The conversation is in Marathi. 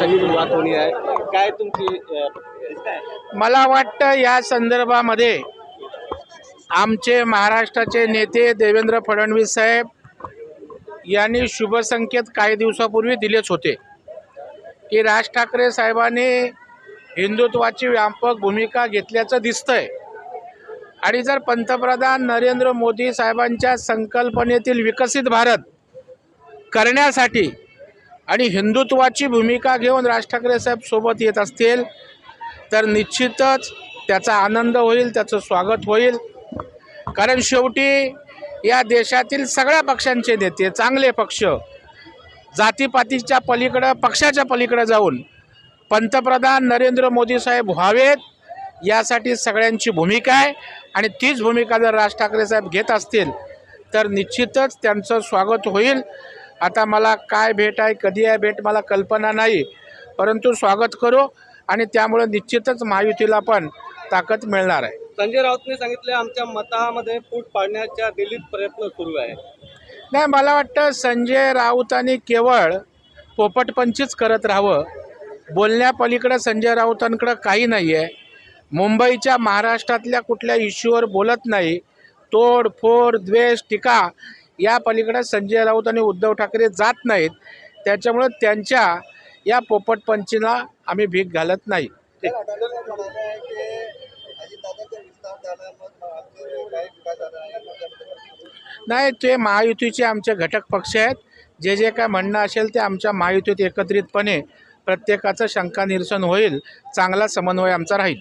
सुरुवात होणी आहे. काय तुमची अ, मला वाटतं या संदर्भामध्ये आमचे महाराष्ट्राचे नेते देवेंद्र फडणवीस साहेब यांनी शुभसंकेत काही दिवसापूर्वी दिलेच होते. की राज ठाकरे साहेबांनी हिंदुत्वाची व्यापक भूमिका घेतल्याचं दिसतंय. आणि जर पंतप्रधान नरेंद्र मोदी साहेबांच्या संकल्पनेतील विकसित भारत करण्यासाठी आणि हिंदुत्वाची भूमिका घेऊन राज ठाकरे साहेब सोबत येत असतील तर निश्चितच त्याचा आनंद होईल त्याचं स्वागत होईल. कारण शेवटी या देशातील सगळ्या पक्षांचे नेते चांगले पक्ष जातीपातीच्या पलीकडं पक्षाच्या पलीकडं जाऊन पंतप्रधान नरेंद्र मोदी साहेब व्हावेत यासाठी सगळ्यांची भूमिका आहे. आणि तीच भूमिका जर राज ठाकरे साहेब घेत असतील तर निश्चितच त्यांचं स्वागत होईल. आता मला काय भेट आहे कधी आहे भेट मला कल्पना नाही. परंतु स्वागत करू आणि त्यामुळे निश्चितच महायुतीला पण ताकद मिळणार आहे. संजय राऊतने सांगितले आमच्या मतामध्ये फूट पाडण्याच्या दिल्लीत प्रयत्न सुरू आहे. नाही मला वाटतं संजय राऊतांनी केवळ पोपटपंचीच करत राहावं. बोलण्यापलीकडं संजय राऊतांकडं काही नाही आहे मुंबईच्या महाराष्ट्रातल्या कुठल्या इश्यूवर बोलत नाही. तोड फोड द्वेष टीका या पलीकडं संजय राऊत आणि उद्धव ठाकरे जात नाहीत. त्याच्यामुळं त्यांच्या या पोपटपंचीला आम्ही भीक घालत नाही. नाही ते महायुतीचे आमचे घटक पक्ष आहेत. जे जे काय म्हणणं असेल ते आमच्या महायुतीत एकत्रितपणे प्रत्येकाचं शंका निरसन होईल. चांगला समन्वय आमचा राहील.